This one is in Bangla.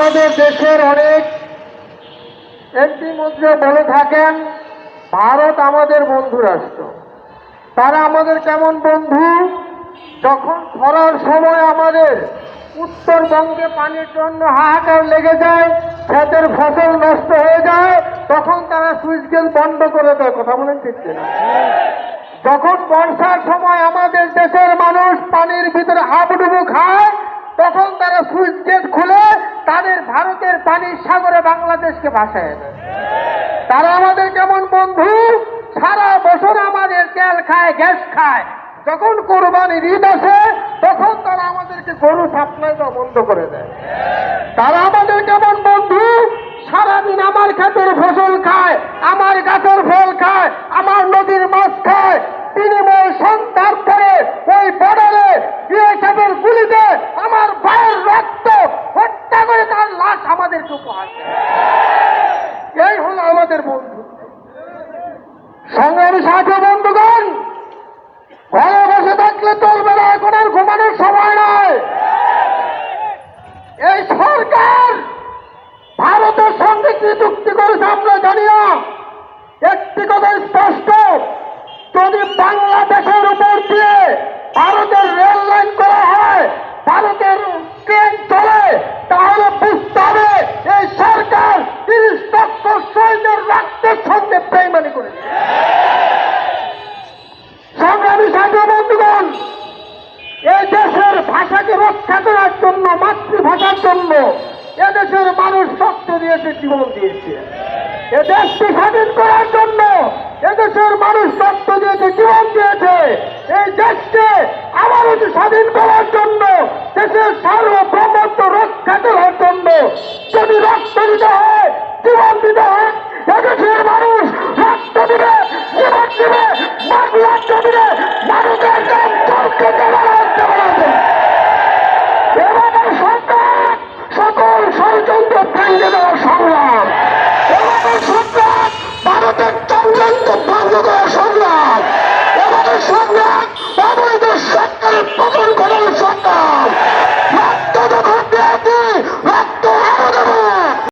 আমাদের দেশের অনেক এমপি মন্ত্রী বলে থাকেন, ভারত আমাদের বন্ধু রাষ্ট্র। তারা আমাদের কেমন বন্ধু? যখন খরার সময় আমাদের উত্তরবঙ্গে পানির জন্য হাহাকার লেগে যায়, ক্ষেতের ফসল নষ্ট হয়ে যায়, তখন তারা সুইচ গেট বন্ধ করে দেয়। কথা বলেন ঠিক কিনা? যখন বর্ষার সময় আমাদের দেশের মানুষ পানির ভিতরে হাবুডুবু খায়, তখন তারা সুইচ গেট খুলে তাদের ভারতের পানির সাগরে বাংলাদেশকে ভাসায় তারা আমাদের কেমন বন্ধু? সারা বছর আমাদের তেল খায়, গ্যাস খায়। যখন কোরবানির ঈদ আসে, তখন তারা আমাদেরকে গরু সাপ্লাই দেওয়া বন্ধ করে দেয়। তারা আমাদের কেমন বন্ধু? সারাদিন আমার ক্ষেতের ফসল খায়, আমার গাছের ফল খায়, আমার নদীর মাছ খায়। বিনিময় সন্ধ্যার পরে ওই বর্ডারে গুলিতে আমার ভাইয়ের রক্ত হত্যা করে তার লাশ আমাদেরকে উপহার দেয় এই হলো আমাদের বন্ধু। সংগ্রামী সাথে বন্ধুগণ ঘরে বসে থাকলে চলবে না এখন আর ঘুমানোর সময় নয়। এই সরকার ভারতের সঙ্গে কি চুক্তি করেছে আমরা জানি না। একটি কথা স্পষ্ট, যদি বাংলাদেশের উপর দিয়ে ভারতের বেইমানি করেছে সংগ্রামী সাথী বন্ধুগণ, এই দেশের ভাষাকে রক্ষা করার জন্য, মাতৃভাষার জন্য এদেশের মানুষ রক্ত দিয়েছে, জীবন দিয়েছে। এ দেশকে স্বাধীন করার জন্য এদেশের মানুষ রক্ত দিয়েছে, জীবন দিয়েছে। এই দেশকে আবারও স্বাধীন করার জন্য, দেশের সার্বভৌমত্ব রক্ষা করার জন্য, যদি জমিনে মানুষের নাম চলকে দেওয়া এবারে সরকার সকল ষড়যন্ত্র ভেঙে দেওয়ার সংগ্রাম। এবারে সরকার ভারতের চন্দ্রান্ত ভঙ্গ দেওয়ার সংগ্রাম।